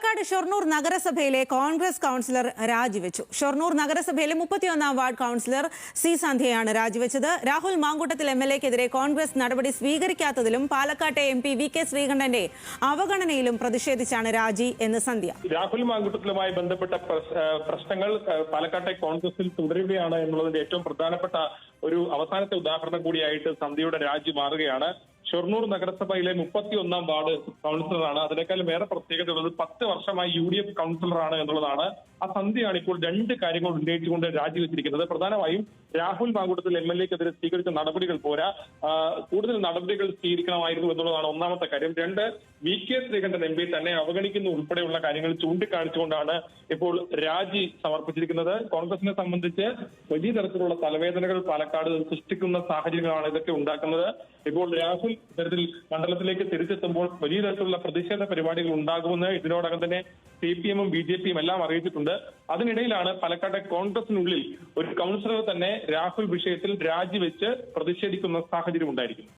പാലക്കാട് ഷൊർണൂർ നഗരസഭയിലെ കോൺഗ്രസ് കൗൺസിലർ രാജിവെച്ചു. ഷൊർണൂർ നഗരസഭയിലെ മുപ്പത്തിയൊന്നാം വാർഡ് കൗൺസിലർ സി സന്ധ്യയാണ് രാജിവെച്ചത്. രാഹുൽ മാങ്കൂട്ടത്തിൽ എം എൽ എക്കെതിരെ കോൺഗ്രസ് നടപടി സ്വീകരിക്കാത്തതിലും പാലക്കാട്ടെ എം പി വി കെ ശ്രീകണ്ഠന്റെ അവഗണനയിലും പ്രതിഷേധിച്ചാണ് രാജി എന്ന് സന്ധ്യ. രാഹുൽ മാങ്കൂട്ടത്തിലുമായി ബന്ധപ്പെട്ട പ്രശ്നങ്ങൾ പാലക്കാട്ടെ കോൺഗ്രസിൽ തുടരുകയാണ് എന്നുള്ളതിന്റെ ഏറ്റവും പ്രധാനപ്പെട്ട ഒരു അവസാനത്തെ ഉദാഹരണം കൂടിയായിട്ട് സന്ധ്യയുടെ രാജി മാറുകയാണ്. ഷൊർണൂർ നഗരസഭയിലെ മുപ്പത്തി ഒന്നാം വാർഡ് കൗൺസിലറാണ്. അതിനേക്കാളും വേറെ പ്രത്യേകത ഉള്ളത് പത്ത് വർഷമായി യു ഡി എഫ് കൗൺസിലറാണ് എന്നുള്ളതാണ്. ആ സന്ധ്യയാണ് ഇപ്പോൾ രണ്ട് കാര്യങ്ങൾ ഉന്നയിച്ചുകൊണ്ട് രാജിവെച്ചിരിക്കുന്നത്. പ്രധാനമായും രാഹുൽ മാങ്കൂട്ടത്തിൽ എം എൽ എക്കെതിരെ സ്വീകരിച്ച നടപടികൾ പോരാ. കൂടുതൽ നടപടികൾ സ്വീകരിക്കണമായിരുന്നു എന്നുള്ളതാണ് ഒന്നാമത്തെ കാര്യം. രണ്ട് V K Sreekandan M P തന്നെ അവഗണിക്കുന്ന ഉൾപ്പെടെയുള്ള കാര്യങ്ങൾ ചൂണ്ടിക്കാണിച്ചുകൊണ്ടാണ് ഇപ്പോൾ രാജി സമർപ്പിച്ചിരിക്കുന്നത്. കോൺഗ്രസിനെ സംബന്ധിച്ച് വലിയ തരത്തിലുള്ള തലവേദനകൾ പാലക്കാട് സൃഷ്ടിക്കുന്ന സാഹചര്യങ്ങളാണ് ഇതൊക്കെ ഉണ്ടാക്കുന്നത്. ഇപ്പോൾ രാഹുൽ ഇത്തരത്തിൽ മണ്ഡലത്തിലേക്ക് തിരിച്ചെത്തുമ്പോൾ വലിയ തരത്തിലുള്ള പ്രതിഷേധ പരിപാടികൾ ഉണ്ടാകുമെന്ന് ഇതിനോടകം തന്നെ സി പി എമ്മും ബി ജെ പിയും എല്ലാം അറിയിച്ചിട്ടുണ്ട്. അതിനിടയിലാണ് പാലക്കാട്ടെ കോൺഗ്രസിനുള്ളിൽ ഒരു കൗൺസിലർ തന്നെ രാഹുൽ വിഷയത്തിൽ രാജിവെച്ച് പ്രതിഷേധിക്കുന്ന സാഹചര്യം ഉണ്ടായിരിക്കുന്നത്.